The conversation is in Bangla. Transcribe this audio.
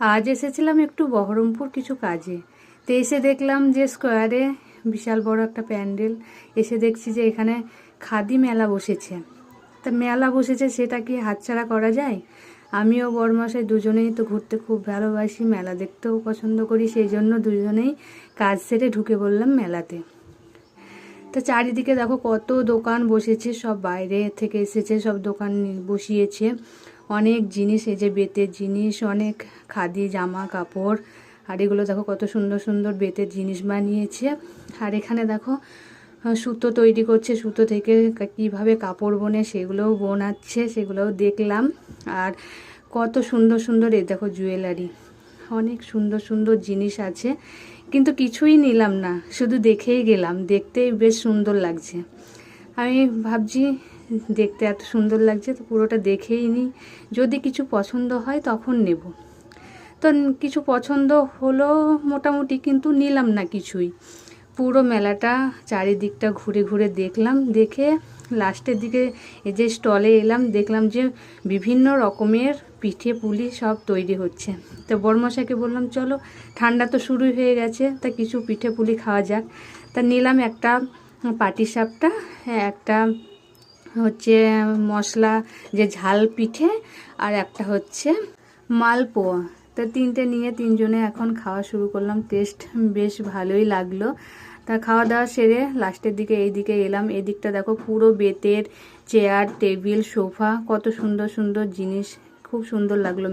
আজ এসেছিলাম একটু বহরমপুর কিছু কাজে। তো এসে দেখলাম যে স্কোয়ারে বিশাল বড় একটা প্যান্ডেল। এসে দেখছি যে এখানে খাদি মেলা বসেছে। তা মেলা বসেছে সেটা কি হাতছাড়া করা যায়? আমিও বড়মাসাই দুজনেই তো ঘুরতে খুব ভালোবাসি, মেলা দেখতেও পছন্দ করি, সেই জন্য দুজনেই কাজ সেরে ঢুকে বললাম মেলাতে। তো চারিদিকে দেখো কত দোকান বসেছে, সব বাইরে থেকে এসেছে, সব দোকান বসিয়েছে। অনেক জিনিস, এই যে বেতের জিনিস, অনেক খাদি জামা কাপড় আর এগুলো দেখো কত সুন্দর সুন্দর বেতের জিনিস বানিয়েছে। আর এখানে দেখো সুতো তৈরি করছে, সুতো থেকে কীভাবে কাপড় বোনে সেগুলোও বোনাচ্ছে, সেগুলোও দেখলাম। আর কত সুন্দর সুন্দর এ দেখো জুয়েলারি, অনেক সুন্দর সুন্দর জিনিস আছে। কিন্তু কিছুই নিলাম না, শুধু দেখেই গেলাম, দেখতেই বেশ সুন্দর লাগছে। আমি ভাবছি দেখতে এত সুন্দর লাগছে, তো পুরোটা দেখেই নিই যদি কিছু পছন্দ হয় তখন নেব। তো কিছু পছন্দ হলো মোটামুটি কিন্তু নিলাম না কিছুই। পুরো মেলাটা চারিদিকটা ঘুরে ঘুরে দেখলাম, দেখে লাস্টের দিকে এই যে স্টলে এলাম, দেখলাম যে বিভিন্ন রকমের পিঠে পুলি সব তৈরি হচ্ছে। তো বড়মশাইকে বললাম, চলো, ঠান্ডা তো শুরু হয়ে গেছে, তা কিছু পিঠে পুলি খাওয়া যাক। তা নিলাম একটা পাটিসাপটা একটা হচ্ছে মশলা, যে ঝাল পিঠে আর একটা হচ্ছে মালপোয়া। তো তিনটে নিয়ে তিনজনে এখন খাওয়া শুরু করলাম। টেস্ট বেশ ভালোই লাগল। তা খাওয়া দাওয়া সেরে লাস্টের দিকে এই দিকে এলাম। এদিকটা দেখো পুরো বেতের, চেয়ার, টেবিল, সোফা, কত সুন্দর সুন্দর জিনিস। খুব সুন্দর লাগল।